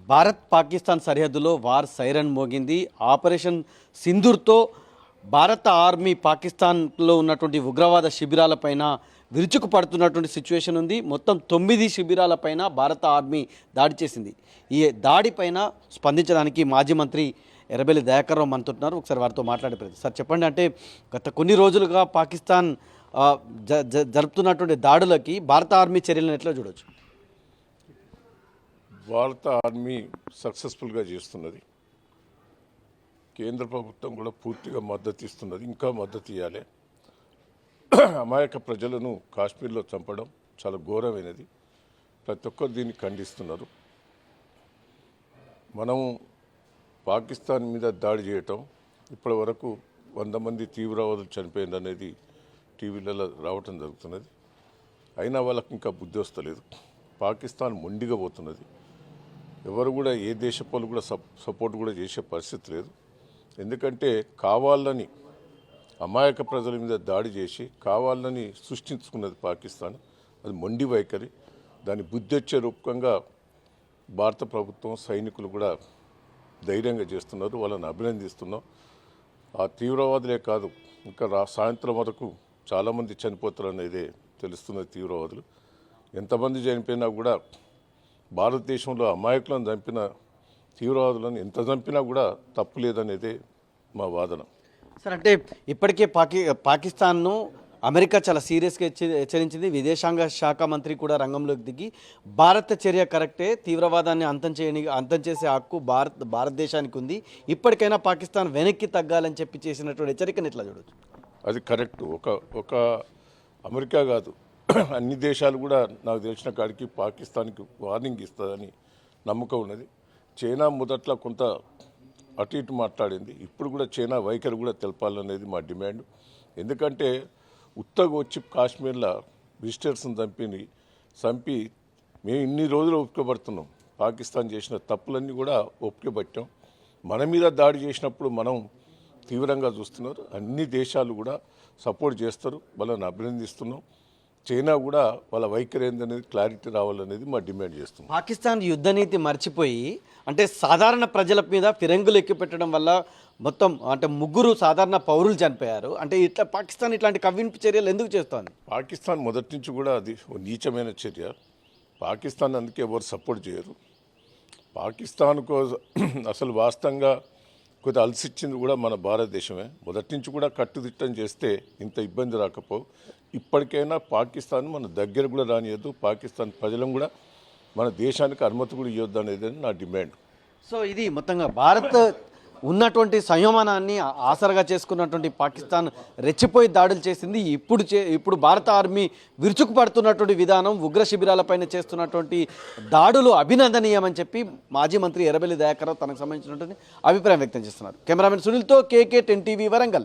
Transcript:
భారత్ పాకిస్తాన్ సరిహద్దులో war siren మోగింది. Operation సింధూర్తో భారత ఆర్మీ పాకిస్తాన్లో ఉన్నటువంటి ఉగ్రవాద శిబిరాలపైన విరుచుకు పడుతున్నటువంటి సిచ్యువేషన్ ఉంది. మొత్తం తొమ్మిది శిబిరాలపైన భారత ఆర్మీ దాడి చేసింది. ఈ దాడిపైన స్పందించడానికి మాజీ మంత్రి ఎర్రబెల్లి దయాకర్ రావు ఒకసారి వారితో మాట్లాడే ప్రయత్నం. సార్ చెప్పండి అంటే గత కొన్ని రోజులుగా పాకిస్తాన్ జ- జరుపుతున్నటువంటి దాడులకి భారత ఆర్మీ చర్యలను ఎట్లా చూడవచ్చు భారత ఆర్మీ సక్సెస్ఫుల్గా చేస్తున్నది. కేంద్ర ప్రభుత్వం కూడా పూర్తిగా మద్దతు ఇస్తున్నది. ఇంకా మద్దతు ఇవ్వాలి అమాయక ప్రజలను కాశ్మీర్లో చంపడం చాలా ఘోరమైనది. ప్రతి ఒక్కరు దీన్ని ఖండిస్తున్నారు. మనం పాకిస్తాన్ మీద దాడి చేయటం ఇప్పటి వరకు వంద మంది తీవ్రవాదులు చనిపోయింది అనేది టీవీలలో రావటం జరుగుతున్నది. అయినా వాళ్ళకి ఇంకా బుద్ధి వస్తలేదు. పాకిస్తాన్ మొండిగా పోతున్నది. ఎవరు కూడా ఏ దేశ వాళ్ళు కూడా సప్ సపోర్ట్ కూడా చేసే పరిస్థితి లేదు. ఎందుకంటే కావాలని అమాయక ప్రజల మీద దాడి చేసి కావాలని సృష్టించుకున్నది పాకిస్తాన్. అది మొండి వైఖరి. దాని బుద్ధి వచ్చే రూపకంగా భారత ప్రభుత్వం సైనికులు కూడా ధైర్యంగా చేస్తున్నారు. వాళ్ళని అభినందిస్తున్నాం. ఆ తీవ్రవాదులే కాదు ఇంకా రా సాయంత్రం వరకు చాలామంది చనిపోతారు అనేది తెలుస్తున్నది తీవ్రవాదులు. ఎంతమంది చనిపోయినా కూడా భారతదేశంలో అమాయకులను చంపిన తీవ్రవాదులను ఎంత చంపినా కూడా తప్పు లేదనేదే మా వాదన. సార్ అంటే ఇప్పటికే పాకి పాకిస్తాన్ను అమెరికా చాలా సీరియస్గా హెచ్చ- హెచ్చరించింది. విదేశాంగ శాఖ మంత్రి కూడా రంగంలోకి దిగి భారత చర్య కరెక్టే తీవ్రవాదాన్ని అంతం చేయని అంతం చేసే హక్కు భారత్ భారతదేశానికి ఉంది. ఇప్పటికైనా పాకిస్తాన్ వెనక్కి తగ్గాలని చెప్పి చేసినటువంటి హెచ్చరికను ఎట్లా చూడొచ్చు? అది కరెక్ట్. ఒక ఒక అమెరికా కాదు అన్ని దేశాలు కూడా నాకు తెలిసిన కాడికి పాకిస్తాన్కి వార్నింగ్ ఇస్తుందని నమ్మకం ఉన్నది. చైనా మొదట్లో కొంత అటు ఇటు మాట్లాడింది. ఇప్పుడు కూడా చైనా వైఖరి కూడా తెలపాలనేది మా డిమాండ్. ఎందుకంటే ఉత్తగా వచ్చి కాశ్మీర్లో విజిటర్స్ని చంపిని చంపి మేము ఇన్ని రోజులు ఒప్పుకోబడుతున్నాం. పాకిస్తాన్ చేసిన తప్పులన్నీ కూడా ఒప్పుకోబట్టాం. మన మీద దాడి చేసినప్పుడు మనం తీవ్రంగా చూస్తున్నారు. అన్ని దేశాలు కూడా సపోర్ట్ చేస్తారు. వాళ్ళని అభినందిస్తున్నాం. చైనా కూడా వాళ్ళ వైఖరి ఏందనేది క్లారిటీ రావాలనేది మా డిమాండ్ చేస్తున్నాం పాకిస్తాన్ యుద్ధ నీతి మర్చిపోయి అంటే సాధారణ ప్రజల మీద ఫిరంగులు ఎక్కి పెట్టడం వల్ల మొత్తం అంటే ముగ్గురు సాధారణ పౌరులు చనిపోయారు. అంటే ఇట్లా పాకిస్తాన్ ఇట్లాంటి కవ్వింపు చర్యలు ఎందుకు చేస్తోంది? పాకిస్తాన్ మొదటి నుంచి కూడా అది నీచమైన చర్య. పాకిస్తాన్ అందుకే ఎవరు సపోర్ట్ చేయరు. పాకిస్తాన్కు అసలు వాస్తవంగా కొద్ది అలసిచ్చింది కూడా మన భారతదేశమే. మొదటి నుంచి కూడా కట్టుదిట్టం చేస్తే ఇంత ఇబ్బంది రాకపోవు ఇప్పటికైనా పాకిస్తాన్ మన దగ్గర కూడా రానియద్దు పాకిస్తాన్ ప్రజలను కూడా మన దేశానికి అనుమతి కూడా ఇవ్వద్దు అనేది నా డిమాండ్. సో ఇది మొత్తంగా భారత్ ఉన్నటువంటి సంయమనాన్ని ఆసరగా చేసుకున్నటువంటి పాకిస్తాన్ రెచ్చిపోయి దాడులు చేసింది. ఇప్పుడు చే ఇప్పుడు భారత ఆర్మీ విరుచుకుపడుతున్నటువంటి విధానం ఉగ్ర శిబిరాలపైన చేస్తున్నటువంటి దాడులు అభినందనీయమని చెప్పి మాజీ మంత్రి ఎర్రబెల్లి దయాకర్ రావు తనకు సంబంధించినటువంటి అభిప్రాయం వ్యక్తం చేస్తున్నారు. కెమెరామెన్ సునీల్తో కేకే టెన్ టీవీ వరంగల్.